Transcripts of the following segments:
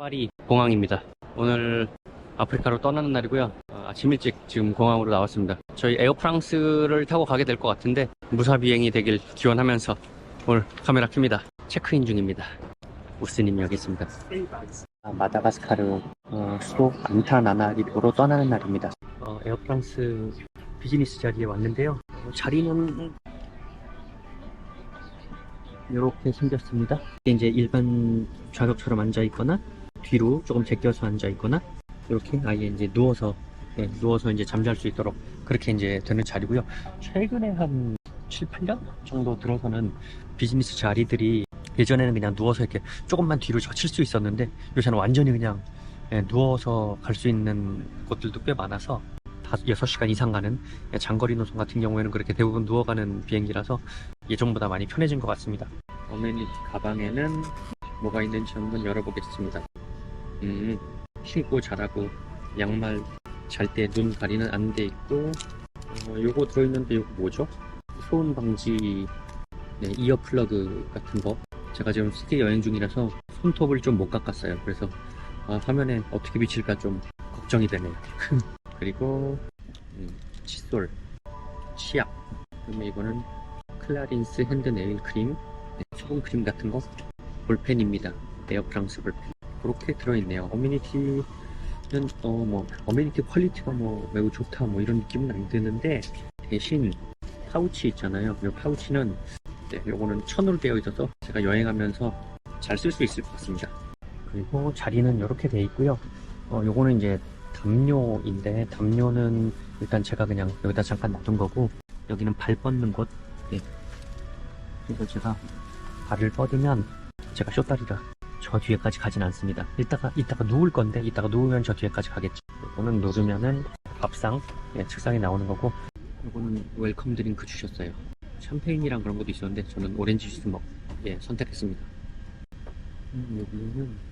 파리 공항입니다. 오늘 아프리카로 떠나는 날이고요. 어, 아침 일찍 지금 공항으로 나왔습니다. 저희 에어프랑스를 타고 가게 될 것 같은데 무사 비행이 되길 기원하면서 오늘 카메라 킵니다. 체크인 중입니다. 우스님 여기 있습니다. 아, 마다가스카르 어, 수도 안타나나리보로 떠나는 날입니다. 어, 에어프랑스 비즈니스 자리에 왔는데요. 어, 자리는 이렇게 생겼습니다. 이제 일반 좌석처럼 앉아 있거나 뒤로 조금 제껴서 앉아 있거나 이렇게 아예 이제 누워서 네, 누워서 이제 잠잘 수 있도록 그렇게 이제 되는 자리고요. 최근에 한 7, 8년 정도 들어서는 비즈니스 자리들이 예전에는 그냥 누워서 이렇게 조금만 뒤로 젖힐 수 있었는데 요새는 완전히 그냥 예, 누워서 갈 수 있는 곳들도 꽤 많아서 6시간 이상 가는 예, 장거리 노선 같은 경우에는 그렇게 대부분 누워가는 비행기라서 예전보다 많이 편해진 것 같습니다. 어메니티 가방에는 뭐가 있는지 한번 열어보겠습니다. 음, 쉬고 자라고 양말 잘 때 눈 가리는 안대 있고 어, 요거 들어있는데 요거 뭐죠? 소음 방지 네, 이어 플러그 같은 거 제가 지금 스키 여행 중이라서 손톱을 좀 못 깎았어요. 그래서 아, 화면에 어떻게 비칠까 좀 걱정이 되네요. 그리고 음, 칫솔, 치약 그다음에 이거는 클라린스 핸드 네일 크림, 네, 수분 크림 같은 거, 볼펜입니다. 에어프랑스 볼펜. 그렇게 들어있네요. 어메니티는 어 뭐 어메니티 퀄리티가 뭐 매우 좋다 뭐 이런 느낌은 안 드는데 대신 파우치 있잖아요. 이 파우치는 네, 요거는 천으로 되어 있어서 제가 여행하면서 잘 쓸 수 있을 것 같습니다. 그리고 자리는 이렇게 되어 있고요. 어, 요거는 이제 담요인데 담요는 일단 제가 그냥 여기다 잠깐 놔둔 거고 여기는 발 뻗는 곳 예. 그래서 제가 발을 뻗으면 제가 쇼다리가 저 뒤에까지 가진 않습니다. 이따가 이따가 누울 건데 이따가 누우면 저 뒤에까지 가겠죠. 이거는 누르면은 밥상 예, 책상에 나오는 거고. 이거는 웰컴 드링크 주셨어요. 샴페인이랑 그런 것도 있었는데 저는 오렌지 주스 먹 예, 선택했습니다. 음, 여기는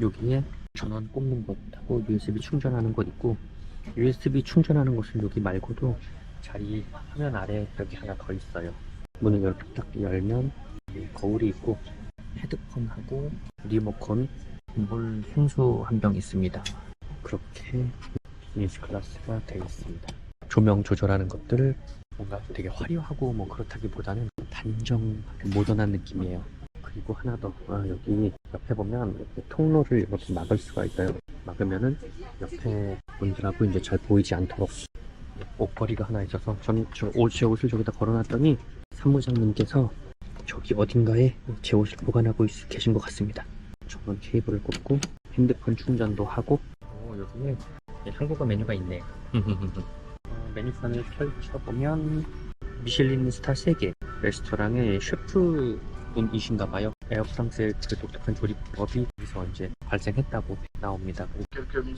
여기에 전원 꽂는 곳하고 USB 충전하는 곳 있고 USB 충전하는 곳은 여기 말고도 자리 화면 아래 여기 하나 더 있어요. 문을 이렇게 딱 열면 거울이 있고 헤드폰하고 리모컨 물 생수 한 병 있습니다. 그렇게 비즈니스 클래스가 되어 있습니다. 조명 조절하는 것들 뭔가 되게 화려하고 뭐 그렇다기보다는 단정 모던한 느낌이에요. 그리고 하나 더 아, 여기 옆에 보면 이렇게 통로를 이렇게 막을 수가 있어요. 막으면은 옆에 분들하고 이제 잘 보이지 않도록 옷걸이가 하나 있어서 저는 저 옷, 제 옷을 저기다 걸어놨더니 사무장님께서 저기 어딘가에 제 옷을 보관하고 있, 계신 것 같습니다 저는 케이블을 꽂고 핸드폰 충전도 하고 어, 여기에 한국어 메뉴가 있네요 어, 메뉴판을 펼쳐보면 미슐린 스타 3개 레스토랑의 셰프 분이신가 봐요. 에어프랑스의 그 독특한 조리법이 여기서 이제 발생했다고 나옵니다.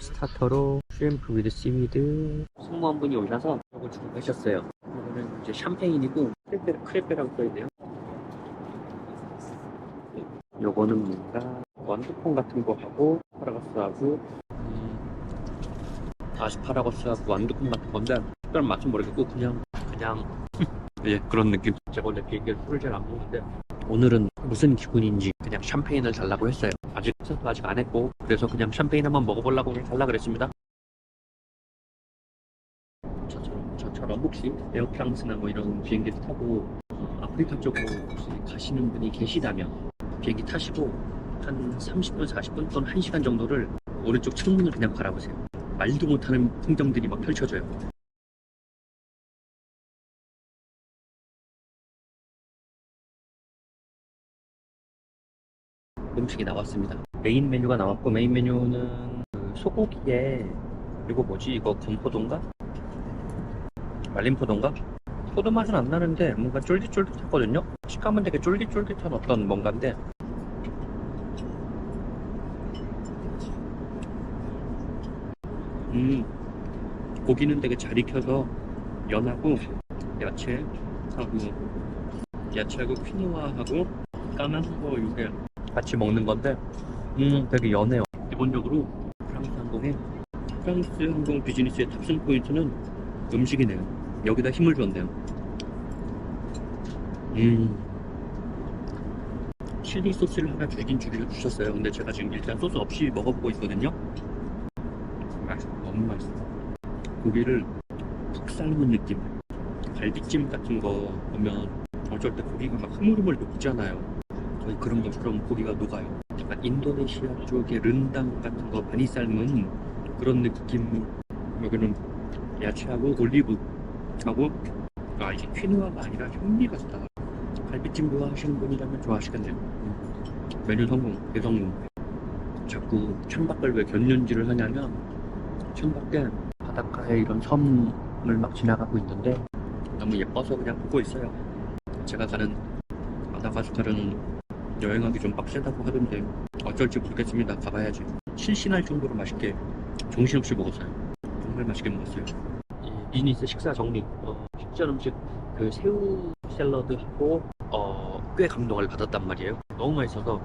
스타터로 슈림프 위드 시위드 승무원분이 오셔서 이걸 주고 계셨어요. 이거는 이제 샴페인이고 크레페, 크레페라고 써있네요. 요거는 뭔가 완두콩 같은 거 하고 아스파라거스하고 음, 아스파라거스하고 완두콩 같은 건데 특별한 맛은 모르겠고 그냥 그냥. 예 그런 느낌. 제가 원래 비행기를 술을 잘 안 먹는데 오늘은 무슨 기분인지 그냥 샴페인을 달라고 했어요. 아직 세도 아직 안 했고 그래서 그냥 샴페인 한번 먹어보려고 달라 그랬습니다. 저처럼, 저처럼 혹시 에어프랑스나 뭐 이런 비행기를 타고 어, 아프리카 쪽으로 혹시 가시는 분이 계시다면 비행기 타시고 한 30분 40분 또는 1시간 정도를 오른쪽 창문을 그냥 바라보세요 말도 못하는 풍경들이 막 펼쳐져요 음식이 나왔습니다. 메인 메뉴가 나왔고 메인 메뉴는 그 소고기에 이거 뭐지? 이거 건포도인가? 말린 포도인가? 포도 맛은 안 나는데 뭔가 쫄깃쫄깃했거든요. 식감은 되게 쫄깃쫄깃한 어떤 뭔가인데. 음 고기는 되게 잘 익혀서 연하고 야채하고 야채하고 퀴노아하고 까만 거 요게 같이 먹는 건데 음 되게 연해요. 기본적으로 프랑스 항공의 프랑스 항공 비즈니스의 탑승 포인트는 음식이네요 여기다 힘을 줬네요 음 칠리 소스를 하나 주긴 주긴 주셨어요. 근데 제가 지금 일단 소스 없이 먹어보고 있거든요. 맛있어, 너무 맛있어. 고기를 푹 삶은 느낌. 갈비찜 같은 거 보면 어쩔 때 고기가 막 흐물흐물 녹잖아요. 거의 그런 것처럼 고기가 녹아요. 약간 인도네시아 쪽의 른당 같은 거 많이 삶은 그런 느낌. 여기는 야채하고 올리브 하고 아 이게 퀴노아가 아니라 현미가 다 갈비찜 좋아하시는 분이라면 좋아하시겠네요. 음. 메뉴 성공, 대성공. 자꾸 창밖을 왜 견눈질을 하냐면 창밖에 바닷가에 이런 섬을 막 지나가고 있는데 너무 예뻐서 그냥 보고 있어요. 제가 가는 마다가스카르는 여행하기 좀 빡세다고 하던데 어쩔지 모르겠습니다. 가봐야지. 실신할 정도로 맛있게 정신없이 먹었어요. 정말 맛있게 먹었어요. 이 비니스 식사 정리. 어, 식전 음식 그 새우 샐러드 하고 어, 꽤 감동을 받았단 말이에요. 너무 맛있어서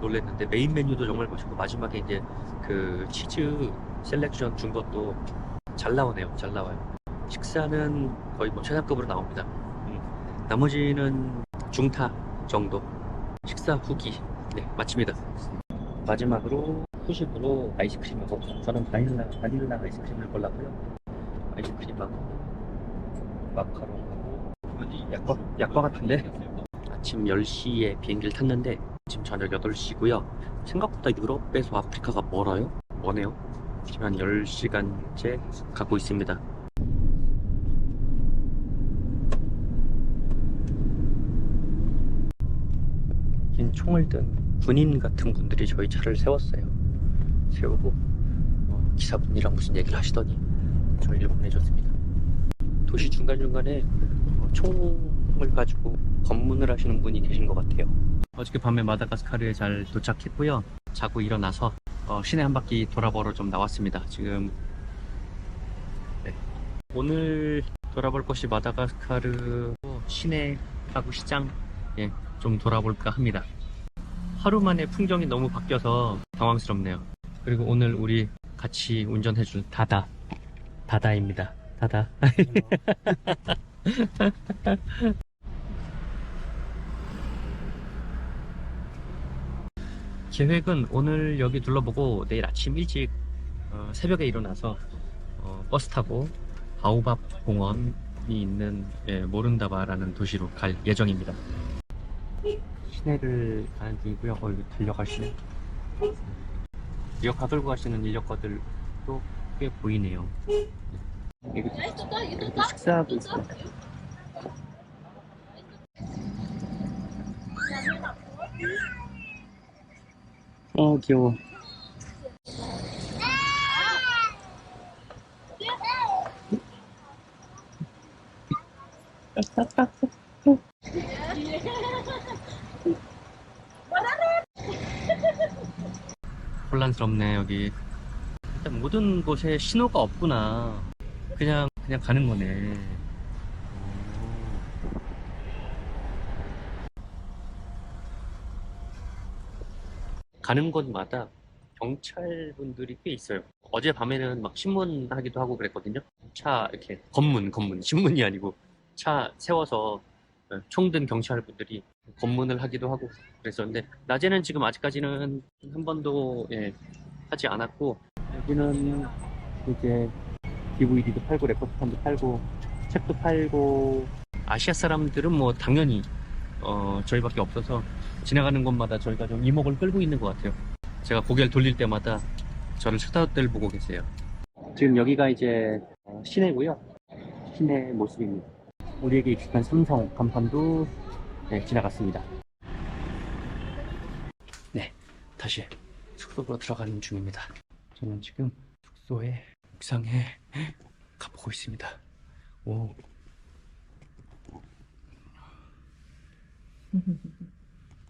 놀랬는데 메인 메뉴도 정말 맛있고 마지막에 이제 그 치즈 셀렉션 준 것도 잘 나오네요. 잘 나와요. 식사는 거의 뭐 최상급으로 나옵니다. 음, 나머지는 중타 정도. 식사 후기 네 마칩니다. 마지막으로 후식으로 아이스크림하고 저는 바닐라 바닐라 아이스크림을 골랐고요. 아이스크림하고 마카롱하고 어디 약과 약과 같은데 아침 10시에 비행기를 탔는데 지금 저녁 8시고요. 생각보다 유럽에서 아프리카가 멀어요. 머네요. 지금 한 10시간째 가고 있습니다. 긴 총을 든 군인 같은 분들이 저희 차를 세웠어요. 세우고 어, 기사분이랑 무슨 얘기를 하시더니 저희를 보내줬습니다. 도시 중간중간에 어, 총을 가지고 검문을 하시는 분이 계신 것 같아요. 어저께 밤에 마다가스카르에 잘 도착했고요. 자고 일어나서 어, 시내 한 바퀴 돌아보러 좀 나왔습니다. 지금 네. 오늘 돌아볼 곳이 마다가스카르 시내하고 시장 예, 좀 돌아볼까 합니다. 하루 만에 풍경이 너무 바뀌어서 당황스럽네요. 그리고 오늘 우리 같이 운전해줄 다다 다다입니다. 다다. 계획은 오늘 여기 둘러보고 내일 아침 일찍 어, 새벽에 일어나서 어, 버스 타고 바오밥 공원이 있는 예, 모른다바라는 도시로 갈 예정입니다. 시내를 가는 중이고요. 어, 여기 들려가시네. 이거 가들고 가시는 인력거들도 꽤 보이네요. 여기 여기도 식사하고 있어요. 어 귀여워. 혼란스럽네 여기. 모든 곳에 신호가 없구나. 그냥 그냥 가는 거네. 오. 가는 곳마다 경찰분들이 꽤 있어요. 어제 밤에는 막 신문 하기도 하고 그랬거든요. 차 이렇게 검문 검문 신문이 아니고 차 세워서 총든 경찰분들이 검문을 하기도 하고 그랬었는데 낮에는 지금 아직까지는 한 번도 예, 하지 않았고 여기는 이제 DVD도 팔고 레코드판도 팔고 책도 팔고 아시아 사람들은 뭐 당연히 어, 저희밖에 없어서 지나가는 곳마다 저희가 좀 이목을 끌고 있는 것 같아요. 제가 고개를 돌릴 때마다 저를 쳐다들 보고 계세요. 지금 여기가 이제 어, 시내고요. 시내 모습입니다. 우리에게 익숙한 삼성 간판도 네, 지나갔습니다. 네, 다시 숙소로 들어가는 중입니다. 저는 지금 숙소의 옥상에 가보고 있습니다. 오.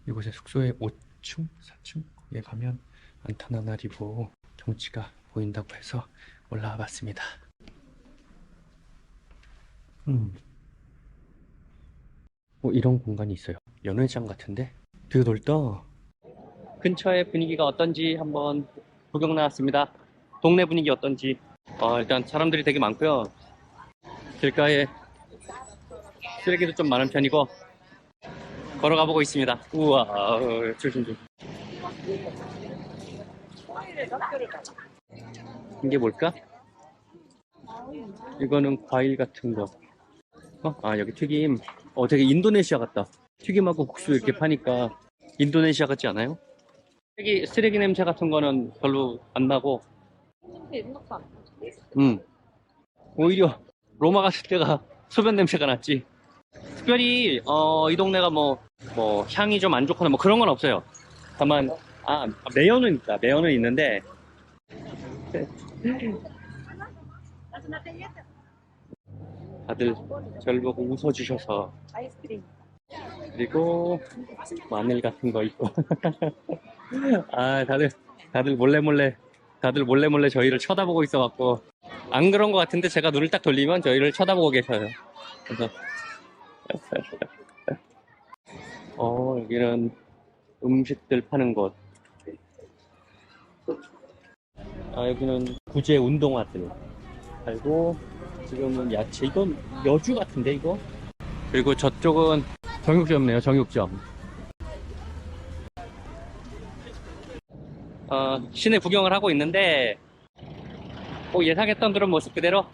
이곳의 숙소의 5층, 4층 거기에 가면 안타나나리보 경치가 보인다고 해서 올라와 봤습니다. 음. 뭐 이런 공간이 있어요. 연회장 같은데 되게 넓다. 근처의 분위기가 어떤지 한번 구경 나왔습니다. 동네 분위기 어떤지. 어, 일단 사람들이 되게 많고요. 길가에 쓰레기도 좀 많은 편이고 걸어가 보고 있습니다. 우와, 어, 조심 좀. 이게 뭘까? 이거는 과일 같은 거. 어? 아, 여기 튀김. 어, 되게 인도네시아 같다. 튀김하고 국수 이렇게 파니까 인도네시아 같지 않아요? 쓰레기, 쓰레기 냄새 같은 거는 별로 안 나고, 음. 오히려 로마 갔을 때가 소변 냄새가 났지. 특별히, 어, 이 동네가 뭐, 뭐, 향이 좀 안 좋거나 뭐 그런 건 없어요. 다만, 아, 매연은 있다. 매연은 있는데, 다들 저를 보고 웃어주셔서 아이스크림. 그리고 마늘 같은 거 있고. 아 다들 다들 몰래 몰래 다들 몰래 몰래 저희를 쳐다보고 있어 갖고. 안 그런 것 같은데 제가 눈을 딱 돌리면 저희를 쳐다보고 계셔요. 그래서 어 여기는 음식들 파는 곳. 아, 여기는 구제 운동화들. 팔고 지금은 야채 이건 여주 같은데 이거? 그리고 저쪽은 정육점이네요 정육점 어, 시내 구경을 하고 있는데 뭐 예상했던 그런 모습 그대로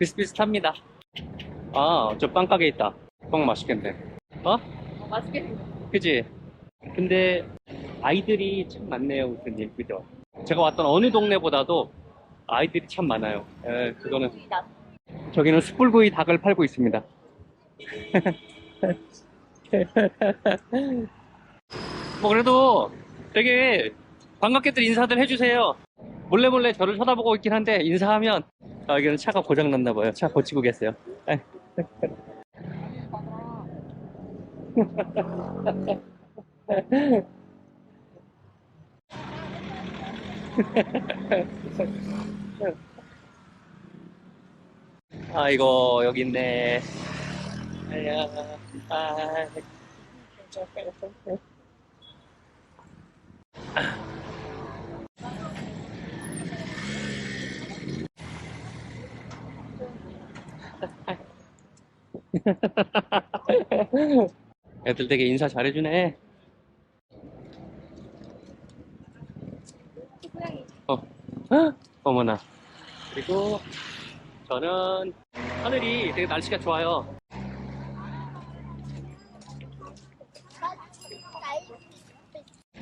비슷비슷합니다 아저 빵 가게 있다 빵 맛있겠네 어? 맛있게 생겼어. 그지? 근데 아이들이 참 많네요 우선님 그죠? 제가 왔던 어느 동네보다도 아이들이 참 많아요 에, 그거는 저기는 숯불구이 닭을 팔고 있습니다. 뭐 그래도 되게 반갑게들 인사들 해주세요. 몰래 몰래 저를 쳐다보고 있긴 한데 인사하면 아, 여기는 차가 고장 났나 봐요. 차 고치고 계세요. 에. 아이고 여기 있네. 아. 애들 되게 인사 잘해주네. 어, 헉, 어머나. 그리고 저는 하늘이 되게 날씨가 좋아요.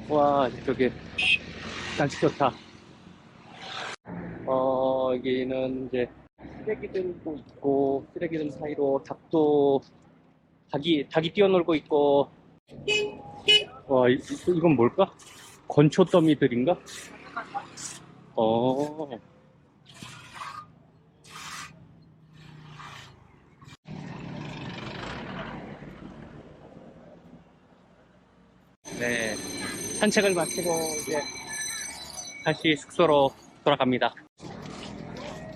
와, 저기 날씨 좋다. 어, 여기는 이제 쓰레기들도 있고 쓰레기들 사이로 닭도 닭이 닭이 뛰어놀고 있고 와, 이, 이- 이건 뭘까? 건초 더미들인가? 어. 네, 산책을 마치고 이제 다시 숙소로 돌아갑니다.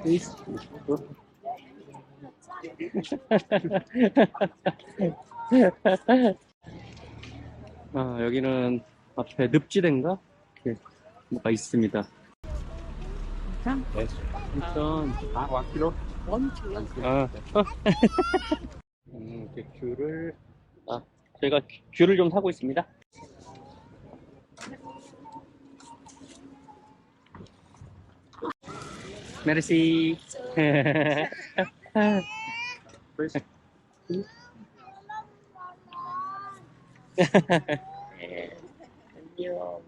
아, 여기는 앞에 늪지대인가? 이렇게 뭐가 있습니다. 일단 아, 왕키로? 아, 음, 이렇게 귤을 아, 저희가 귤을 좀 사고 있습니다. 메르시. 네, 안녕.